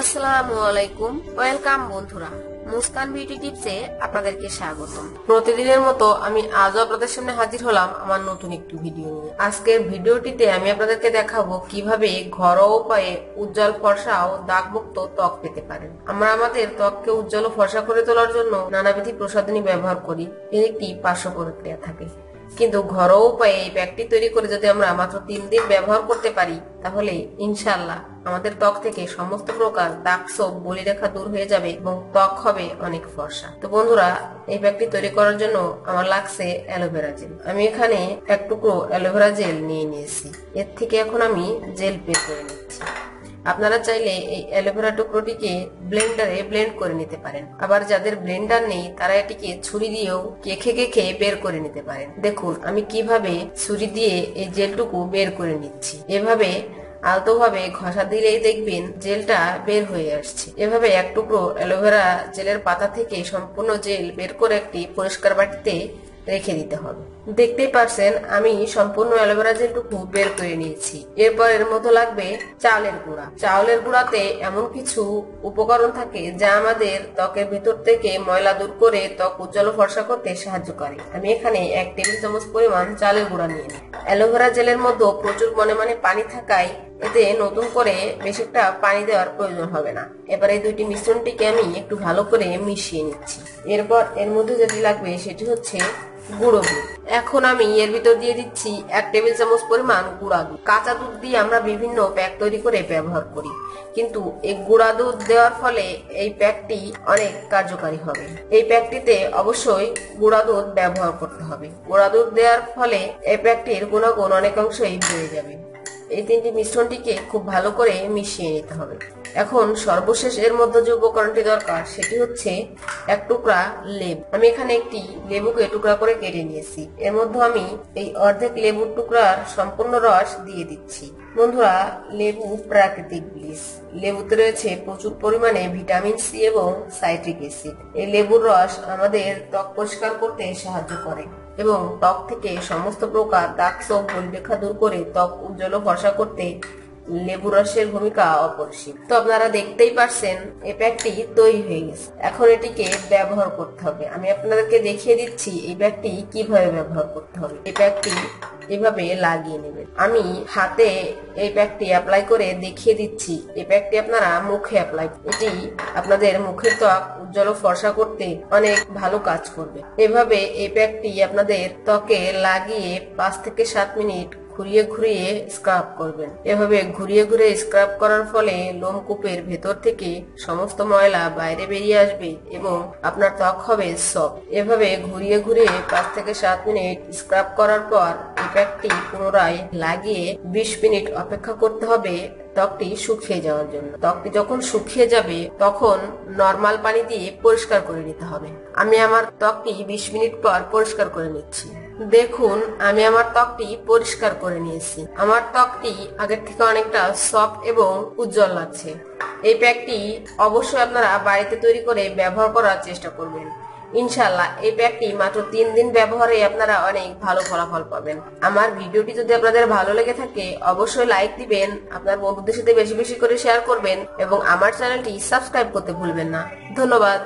আসসালামু আলাইকুম ওয়েলকাম বন্ধুরা, মুস্কান বিউটি টিপসে আপনাদেরকে স্বাগতম। প্রতিদিনের মতো আমি আজও আপনাদের সামনে হাজির হলাম আমার নতুন একটি ভিডিও নিয়ে। আজকের ভিডিওটিতে আমি আপনাদেরকে দেখাবো কীভাবে ঘরোয়া উপায়ে উজ্জ্বল ফর্সা ও দাগমুক্ত ত্বক পেতে পারেন। আমরা আমাদের ত্বককে উজ্জ্বল ও ফর্সা করে তোলার জন্য নানাবিধি প্রসাধনী ব্যবহার করি, এর একটি পার্শ্ব প্রতিক্রিয়া থাকে। কিন্তু ঘরোয়া উপায়ে এই প্যাকটি তৈরি করে যদি আমরা মাত্র তিন দিন ব্যবহার করতে পারি, তাহলে ইনশাল্লাহ আমাদের ত্বক থেকে সমস্ত প্রকার দাগ সোপ বলিরেখা দূর হয়ে যাবে এবং ত্বক হবে অনেক ফর্সা। তো বন্ধুরা, এই ব্যাগটি তৈরি করার জন্য আমার লাগছে অ্যালোভেরা জেল। আমি এখানে এক টুকরো অ্যালোভেরা জেল নিয়ে নিয়েছি। এর থেকে এখন আমি জেল বের করে নিচ্ছি। আপনারা চাইলে এই অ্যালোভেরা টুকরোটিকে ব্লেন্ডারে ব্লেন্ড করে নিতে পারেন। আবার যাদের ব্লেন্ডার নেই, তারা এটিকে ছুরি দিয়েও কেখে কেখে বের করে নিতে পারেন। দেখুন, আমি কীভাবে ছুরি দিয়ে এই জেলটুকু বের করে নিচ্ছি। এভাবে আলতোভাবে ঘষা দিলেই দেখবেন জেলটা বের হয়ে আসছে। এভাবে এক টুকরো অ্যালোভেরা জেলের পাতা থেকে সম্পূর্ণ জেল বের করে একটি পরিষ্কার বাটিতে রেখে দিতে হবে। দেখতেই পারছেন আমি সম্পূর্ণ অ্যালোভেরা জেলটুকু বের করে নিয়েছি। এরপর এর মধ্যে লাগবে চালের গুঁড়া। চাউলের গুঁড়াতে এমন কিছু উপকরণ থাকে যা আমাদের ত্বকের ভিতর থেকে ময়লা দূর করে ত্বক উজ্জ্বল ফর্সা করতে সাহায্য করে। আমি এখানে এক টেবিল চামচ পরিমাণ চালের গুঁড়া নিয়ে অ্যালোভেরা জেলের মধ্যে প্রচুর পরিমাণে পানি থাকায় এতে নতুন করে বেশি একটা পানি দেওয়ার প্রয়োজন হবে না। এবার এই দুইটি মিশ্রণটিকে আমি একটু ভালো করে মিশিয়ে নিচ্ছি। এরপর এর মধ্যে যেটি লাগবে সেটি হচ্ছে গুঁড়ো দুধ। এখন আমি এর ভিতর দিয়ে দিচ্ছি এক টেবিল চামচ পরিমাণ গুঁড়া দুধ। কাঁচা দুধ দিয়ে আমরা বিভিন্ন প্যাক তৈরি করে ব্যবহার করি। কিন্তু এই গুঁড়া দুধ দেওয়ার ফলে এই প্যাকটি অনেক কার্যকারী হবে। এই প্যাকটিতে অবশ্যই গুঁড়া দুধ ব্যবহার করতে হবে। গুঁড়া দুধ দেওয়ার ফলে এই প্যাকটির গুণাগুণ অনেকাংশই বেড়ে যাবে। এই তিনটি মিশ্রণটিকে খুব ভালো করে মিশিয়ে নিতে হবে। এখন সর্বশেষ এর মধ্যে যে উপকরণটি দরকার, সেটি হচ্ছে এক টুকরা লেবু। আমি এখানে একটি লেবুকে টুকরা করে কেটে নিয়েছি। এর মধ্যে আমি এই অর্ধেক লেবুর টুকরার সম্পূর্ণ রস দিয়ে দিচ্ছি। বন্ধুরা, লেবু প্রাকৃতিক ব্লিচ লেবুতে রয়েছে প্রচুর পরিমাণে ভিটামিন সি এবং সাইট্রিক অ্যাসিড। এই লেবুর রস আমাদের ত্বক পরিষ্কার করতে সাহায্য করে। এবং ত্বক থেকে সমস্ত প্রকার দাগ সব বলিরেখা দূর করে ত্বক উজ্জ্বল ফর্সা করতে লেবু রসের ভূমিকা অপরিসীম। তো আপনারা দেখতেই পারছেন, এই প্যাকটি তৈরি হয়ে গেছে। এখন এটিকে ব্যবহার করতে হবে। আমি আপনাদেরকে দেখিয়ে দিচ্ছি এই প্যাকটি কীভাবে ব্যবহার করতে হবে। এই প্যাকটি এভাবে লাগিয়ে নেবেন। আমি হাতে এই প্যাকটি অ্যাপ্লাই করে দেখিয়ে দিচ্ছি। এই প্যাকটি আপনারা মুখে অ্যাপ্লাই এটি আপনাদের মুখের ত্বক উজ্জ্বল ফর্সা করতে অনেক ভালো কাজ করবে। এভাবে এই প্যাকটি আপনাদের ত্বকে লাগিয়ে পাঁচ থেকে সাত মিনিট ঘুরিয়ে ঘুরিয়ে স্ক্রাব করবেন। এভাবে ঘুরিয়ে ঘুরিয়ে স্ক্রাব করার ফলে লোমকূপের ভেতর থেকে সমস্ত ময়লা বাইরে বেরিয়ে আসবে এবং আপনার ত্বক হবে সফট এভাবে ঘুরিয়ে ঘুরিয়ে পাঁচ থেকে সাত মিনিট স্ক্রাব করার পর প্যাকটি পুনরায় লাগিয়ে বিশ মিনিট অপেক্ষা করতে হবে ত্বকটি শুকিয়ে যাওয়ার জন্য। ত্বকটি যখন শুকিয়ে যাবে, তখন নর্মাল পানি দিয়ে পরিষ্কার করে নিতে হবে। আমি আমার ত্বকটি বিশ মিনিট পর পরিষ্কার করে নিচ্ছি। দেখুন, আমি আমার ত্বকটি পরিষ্কার করে নিয়েছি। আমার ত্বকটি আগের থেকে অনেকটা সফট এবং উজ্জ্বল লাগছে। এই প্যাকটি অবশ্যই আপনারা বাড়িতে তৈরি করে ব্যবহার করার চেষ্টা করবেন। ইনশাল্লাহ এই ব্যাগটি মাত্র তিন দিন ব্যবহারে আপনারা অনেক ভালো ফলাফল পাবেন। আমার ভিডিওটি যদি আপনাদের ভালো লেগে থাকে, অবশ্যই লাইক দিবেন, আপনার বন্ধুদের সাথে বেশি বেশি করে শেয়ার করবেন, এবং আমার চ্যানেলটি সাবস্ক্রাইব করতে ভুলবেন না। ধন্যবাদ।